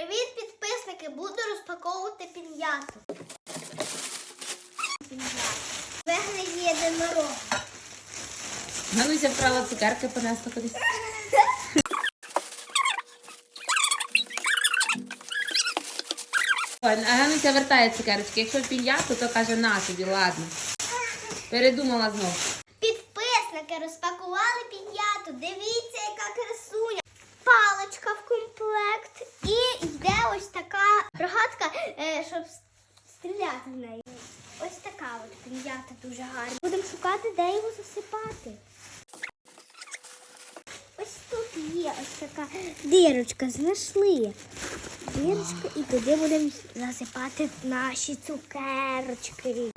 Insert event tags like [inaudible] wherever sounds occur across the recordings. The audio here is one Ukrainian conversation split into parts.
Привіт, підписники! Буду розпаковувати пін'яту. Виглядає єдинорог. Гануся вкрала цукерки, понесла кудись. [laughs] А Гануся вертає цукерочки. Якщо пін'яту, то каже на тобі, ладно. Передумала знов. Підписники розпакували пін'яту. Дивіться, яка красуня. Паличка в комплект. І йде ось така рогатка, е, щоб с- стріляти в неї. Ось така от пін'ята дуже гарна. Будемо шукати, де його засипати. Ось тут є ось така дірочка, знайшли. Дірочка, і туди будемо засипати наші цукерочки.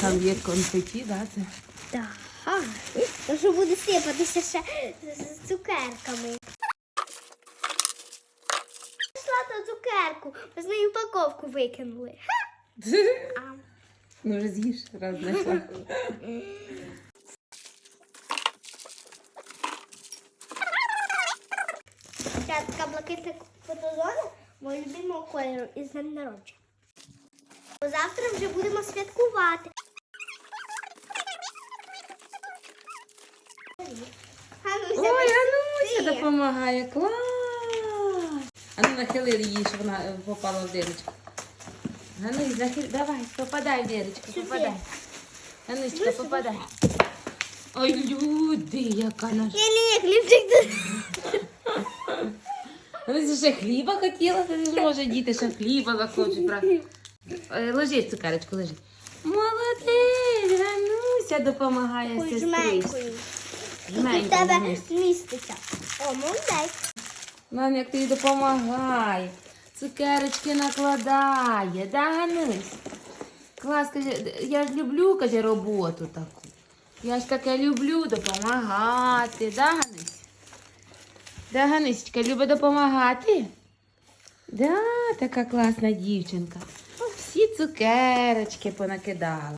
Там є конфеті, да? Це? Так. То що буде сипатися ще з цукерками. Пішла цукерку, ми з неї упаковку викинули. [laughs] А, Ну вже з'їж, раз знайшла. Ця така блакитна фотозона мого любимого кольору із днем народження. Бо Завтра вже будемо святкувати. Ой, ти Гануся допомагає. Клас! А ну нахили її, щоб вона е, попала в дирочку. Ганусь, нахил... давай, попадай в дирочку, попадай. Гануська, попадай. Ой, люди, яка наша. Ні, хлібчик. Гануся ще хліба хотіла, Ти ж може діти ще хліба захочуть, правда? Е, Ложи цукерочку, ложи. Молодець, Гануся допомагає Ой, сестричці. жменькою. Тебе Ганусь. міститься. О, молодець. Мам, як ти їй допомагає. Цукерочки накладає, да, Ганусь? Клас, каже, я ж люблю, каже, роботу таку. Я ж таке люблю допомагати, да, Ганусь? Да, Ганусечка, любить допомагати? Да, така класна дівчинка. Всі цукерочки понакидала.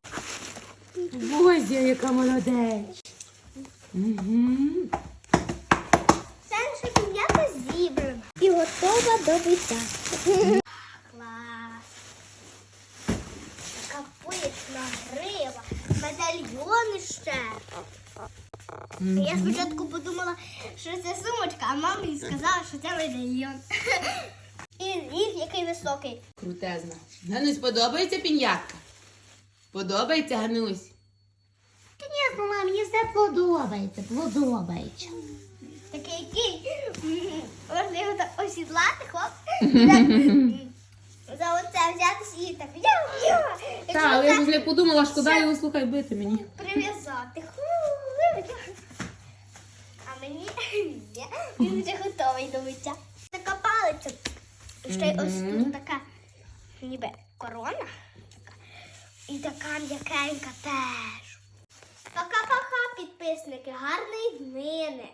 Боже, яка молодець. Угу. Це наша пін'ята зібрана і до биття. Клас. Така пишна грива, медальйони ще. Я спочатку подумала, що це сумочка, а мама мені сказала, що це медальйон. І ріг, який високий. Крутезна. Ганусь, подобається піньятка? Подобається, Ганусь? Звісно, мам, мені все подобається, подобається. Такий який. Можна його так осідлати, хлоп. За оце взятися і так. Так, але я не подумала, шкода його слухай бити мені. прив'язати. А мені ні, він вже готовий до миття. Така палиця. Ще й ось тут така ніби корона. І така м'якенька теж. Пока-пока, підписники, гарної днини.